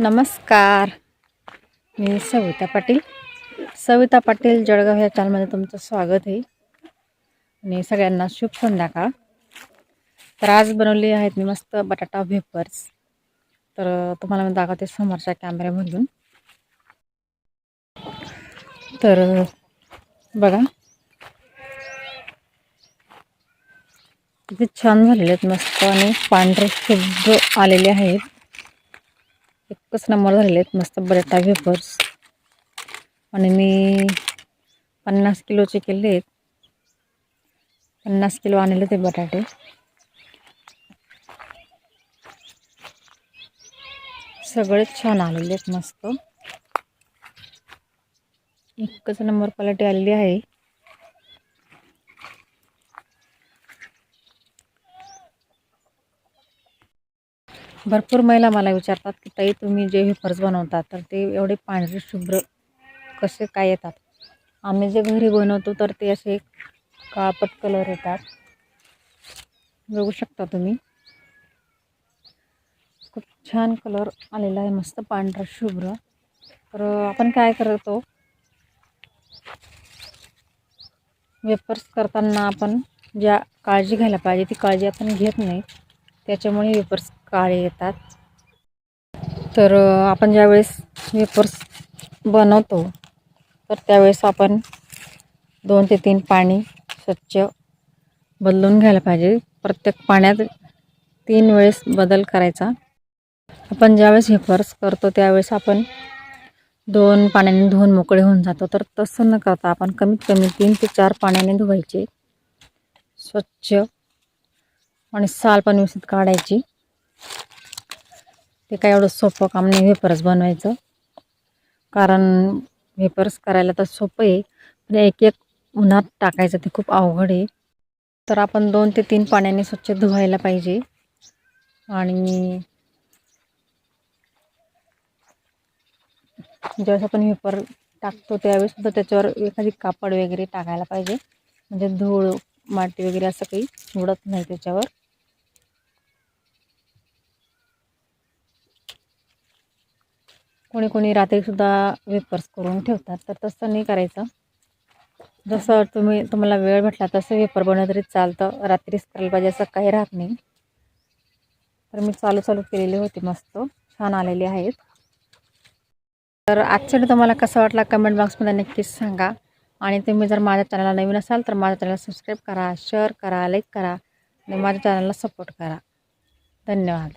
नमस्कार. मी सविता पाटील. सविता पाटील जळगाव ह्या चॅनलमध्ये तुमचं स्वागत आहे. आणि सगळ्यांना शुभ संध्याकाळ. तर आज बनवले आहेत मी मस्त बटाटा वेफर्स तर तुम्हाला मी दाखवते समोरच्या कॅमेऱ्यामधून तर बघा. किती छान झालेले आहेत मस्त आणि पांढरे शुभ्र आलेले आहेत. एकच नंबर झालेले आहेत. मस्त बटाटा वेफर्स आणि मी पन्नास किलोचे केले आहेत. पन्नास किलो आणले ते बटाटे. सगळेच छान आलेले आहेत मस्त. एकच नंबर क्वालिटी आलेली आहे. भरपूर महिला मला विचारतात की ताई तुम्ही जे वेफर्स बनवतात तर ते एवढे पांढरे शुभ्र कसे काय येतात? आम्ही जे घरी बनवतो तर ते असे काळपट कलर येतात. बघू शकता तुम्ही. खूप छान कलर आलेला आहे मस्त पांढरा शुभ्र. तर आपण काय करतो? वेफर्स करताना आपण ज्या काळजी घ्यायला पाहिजे ती काळजी आपण घेत नाही. त्याच्यामुळे वेपर्स काळे येतात. तर आपण ज्यावेळेस वेपर्स बनवतो तर त्यावेळेस आपण दोन ते तीन पाणी स्वच्छ बदलून घ्यायला पाहिजे. प्रत्येक पाण्यात तीन वेळेस बदल करायचा. आपण ज्यावेळेस वेफर्स करतो त्यावेळेस आपण दोन पाण्याने धुवून मोकळे होऊन जातो. तर तसं न करता आपण कमीत कमी तीन ते चार पाण्याने धुवायचे. स्वच्छ आणि साल पण व्यवस्थित काढायची. ते काय एवढं सोपं काम नाही वेपर्स बनवायचं. कारण वेपर्स करायला तर सोपं आहे पण एक एक उन्हात टाकायचं ते खूप अवघड आहे तर आपण दोन ते तीन पाण्याने स्वच्छ धुवायला पाहिजे. आणि ज्यावेळेस आपण वेपर टाकतो त्यावेळेस सुद्धा त्याच्यावर एखादी कापड वगैरे टाकायला पाहिजे. म्हणजे धूळ माती वगैरे असं काही उडत नाही त्याच्यावर. कोणी कोणी रात्रीसुद्धा वेपर्स करून ठेवतात तर तसं नाही करायचं. जसं तुम्ही तुम्हाला वेळ भेटला तसं वेपर बनवलं तरी चालतं. रात्रीच करायला पाहिजे असं काही राहत नाही. तर मी चालू चालू केलेली होती मस्त. छान आलेली आहेत. तर आजच्या तुम्हाला कसा वाटला कमेंट बॉक्समध्ये नक्कीच सांगा. आणि तुम्ही जर माझ्या चॅनलला नवीन असाल तर माझ्या चॅनलला सबस्क्राईब करा शेअर करा लाईक करा. आणि माझ्या चॅनलला सपोर्ट करा. धन्यवाद.